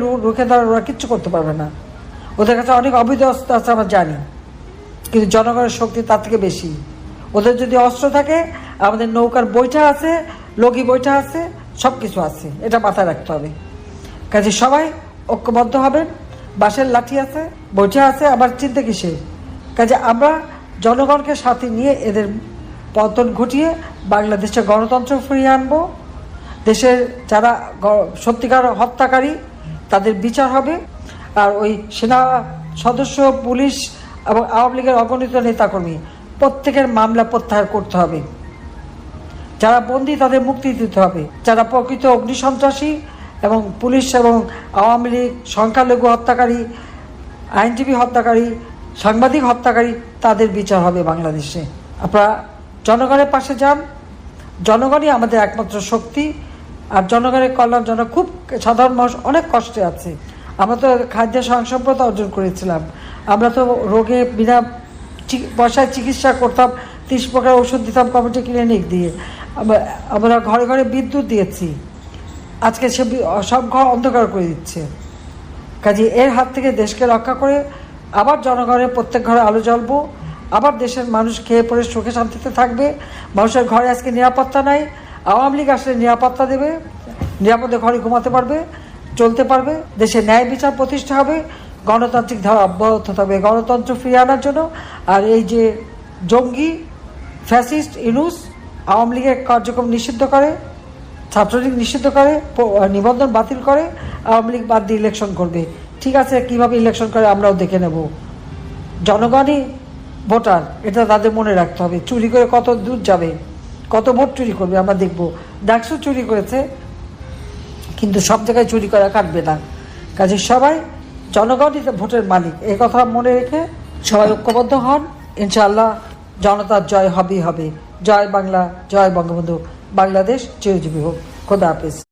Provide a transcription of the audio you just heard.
রুখে দাঁড়ানো ওরা কিচ্ছু করতে পারবে না। ওদের কাছে অনেক অবৈধ অস্ত্র আছে, আমরা জানি। কিন্তু জনগণের শক্তি তার থেকে বেশি। ওদের যদি অস্ত্র থাকে, আমাদের নৌকার বইটা আছে, লগি বইটা আছে সব কিছু আছে। এটা মাথায় রাখতে হবে। কাজে সবাই ঐক্যবদ্ধ হবেন, বাঁশের লাঠি আছে বইটা আছে, আবার চিন্তা কিসের? কাজে আমরা জনগণকে সাথে নিয়ে এদের পতন ঘটিয়ে বাংলাদেশে গণতন্ত্র ফিরিয়ে আনব। দেশের যারা সত্যিকার হত্যাকারী তাদের বিচার হবে। আর ওই সেনা সদস্য, পুলিশ এবং আওয়ামী লীগের অগণিত নেতাকর্মী, প্রত্যেকের মামলা প্রত্যাহার করতে হবে। যারা বন্দী তাদের মুক্তি দিতে হবে। যারা প্রকৃত অগ্নিসন্ত্রাসী এবং পুলিশ এবং আওয়ামী লীগ, সংখ্যালঘু হত্যাকারী, আইনজীবী হত্যাকারী, সাংবাদিক হত্যাকারী, তাদের বিচার হবে বাংলাদেশে। আপনারা জনগণের পাশে যান। জনগণই আমাদের একমাত্র শক্তি। আর জনগণের কল্যাণ জন্য খুব সাধারণ মানুষ, অনেক কষ্টে আছে। আমরা তো খাদ্য স্বয়ংসম্পদা অর্জন করেছিলাম। আমরা তো রোগে বিনা পয়সায় চিকিৎসা করতাম, তিরিশ প্রকার ওষুধ দিতাম, কমিটি ক্লিনিক দিয়ে। আমরা- ঘরে ঘরে বিদ্যুৎ দিয়েছি। আজকে সে সব ঘর অন্ধকার করে দিচ্ছে। কাজে এর হাত থেকে দেশকে রক্ষা করে আবার জনগণের প্রত্যেক ঘরে আলো জ্বলবো, আবার দেশের মানুষ খেয়ে পরে সুখে শান্তিতে থাকবে। মানুষের ঘরে আজকে নিরাপত্তা নাই। আওয়ামী লীগ আসলে নিরাপত্তা দেবে, নিরাপদে ঘরে ঘুমাতে পারবে, চলতে পারবে, দেশে ন্যায় বিচার প্রতিষ্ঠা হবে, গণতান্ত্রিক ধারা অব্যাহত থাকবে, গণতন্ত্র ফিরিয়ে আনার জন্য। আর এই যে জঙ্গি, ফ্যাসিস্ট, ইনুস আওয়ামী লীগের কার্যক্রম নিষিদ্ধ করে, ছাত্রলীগ নিষিদ্ধ করে নিবন্ধন বাতিল করে, আওয়ামী লীগ বাদ দিয়ে ইলেকশন করবে। ঠিক আছে, কীভাবে ইলেকশন করে আমরাও দেখে নেব। জনগণই ভোটার, এটা তাদের মনে রাখতে হবে। চুরি করে কত দূর যাবে? কত ভোট চুরি করবে, আমরা দেখব। ডাকসু চুরি করেছে, কিন্তু সব জায়গায় চুরি করা কাটবে না। কাজে সবাই জনগণই ভোটের মালিক এই কথা মনে রেখে সবাই ঐক্যবদ্ধ হন। ইনশাআল্লাহ জনতার জয় হবেই হবে। জয় বাংলা, জয় বঙ্গবন্ধু। বাংলাদেশ চিরজীবী হোক। খোদা হাফিজ।